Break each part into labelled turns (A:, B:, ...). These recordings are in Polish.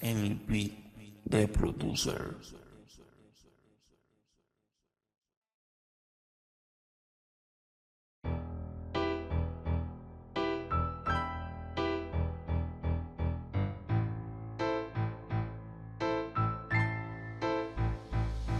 A: LP, the producer.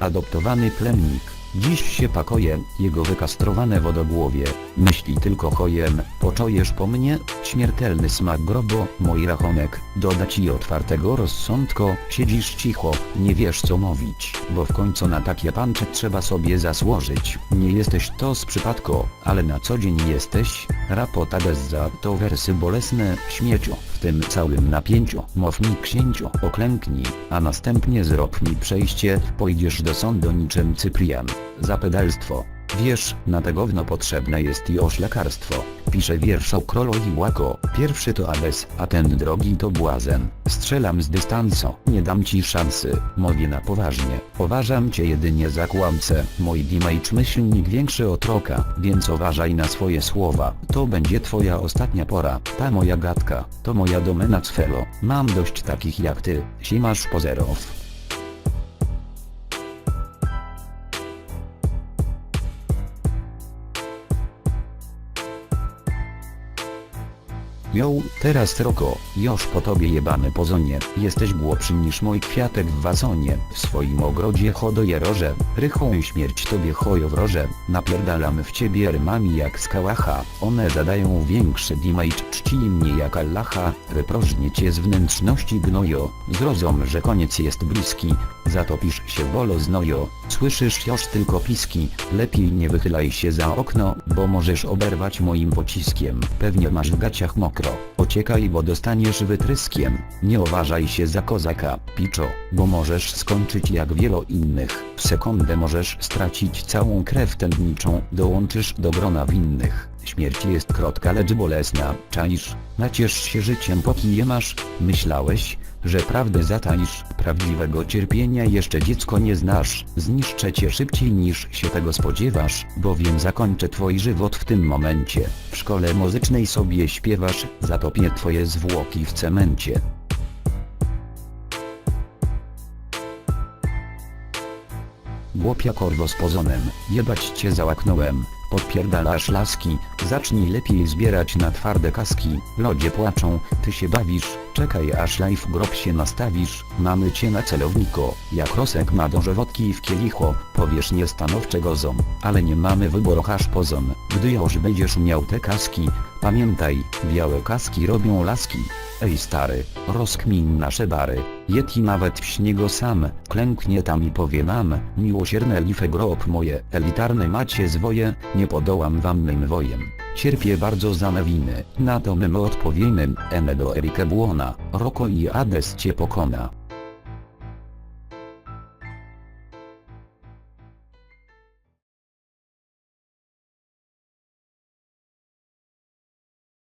B: Adoptowany plemnik, dziś się pakuje, jego wykastrowane wodogłowie, myśli tylko chojem, poczojesz po mnie, śmiertelny smak grobo, mój rachonek, doda ci otwartego rozsądko, siedzisz cicho, nie wiesz co mówić, bo w końcu na takie pancze trzeba sobie zasłożyć, nie jesteś to z przypadku, ale na co dzień jesteś, rapota za to wersy bolesne, śmieciu, w tym całym napięciu, mów mi księciu, oklęknij, a następnie zrób mi przejście, pójdziesz do sądu niczym Cyprian, za pedalstwo. Wiesz, na te gówno potrzebne jest już lekarstwo. Pisze wiersz o krolo i łako. Pierwszy to Ades, a ten drogi to błazen. Strzelam z dystansu, nie dam ci szansy. Mówię na poważnie. Poważam cię jedynie za kłamcę. Mój damage myślnik większy od roka, więc uważaj na swoje słowa. To będzie twoja ostatnia pora. Ta moja gadka, to moja domena cfelo. Mam dość takich jak ty. Simasz pozerów. Jo, teraz Roko, już po tobie jebany pozonie, jesteś głupszy niż mój kwiatek w wazonie, w swoim ogrodzie hodoję roże, rychą śmierć tobie chojowroże, napierdalam w ciebie rymami jak skałacha, one zadają większy damage, czci mnie jak Allaha, wyprożnię cię z wnętrzności gnojo, zrozum, że koniec jest bliski, zatopisz się wolo znojo, słyszysz już tylko piski, lepiej nie wychylaj się za okno, bo możesz oberwać moim pociskiem, pewnie masz w gaciach mokro, ociekaj bo dostaniesz wytryskiem, nie uważaj się za kozaka, piczo, bo możesz skończyć jak wielu innych, w sekundę możesz stracić całą krew tętniczą, dołączysz do grona winnych. Śmierć jest krotka lecz bolesna, czaisz, naciesz się życiem póki je masz, myślałeś, że prawdę zataisz, prawdziwego cierpienia jeszcze dziecko nie znasz, zniszczę cię szybciej niż się tego spodziewasz, bowiem zakończę twój żywot w tym momencie, w szkole muzycznej sobie śpiewasz, zatopię twoje zwłoki w cemencie. Głopia korwo z pozonem, jebać cię załaknąłem, podpierdalasz laski, zacznij lepiej zbierać na twarde kaski, lodzie płaczą, ty się bawisz, czekaj aż life grob się nastawisz, mamy cię na celowniku, jak rosek ma do żywotki w kielicho, powiesz niestanowczego zom, ale nie mamy wyboru hasz pozon, gdy już będziesz miał te kaski, pamiętaj, białe kaski robią laski, ej stary, rozkmin nasze bary, Yeti nawet w śniego sam, klęknie tam i powie nam, miłosierne life grob moje, elitarne macie zwoje, nie podołam wam mym wojem. Cierpię bardzo za mewiny, na to my mu odpowiemy, Ene do Erike Błona, Roko i Ades cię pokona.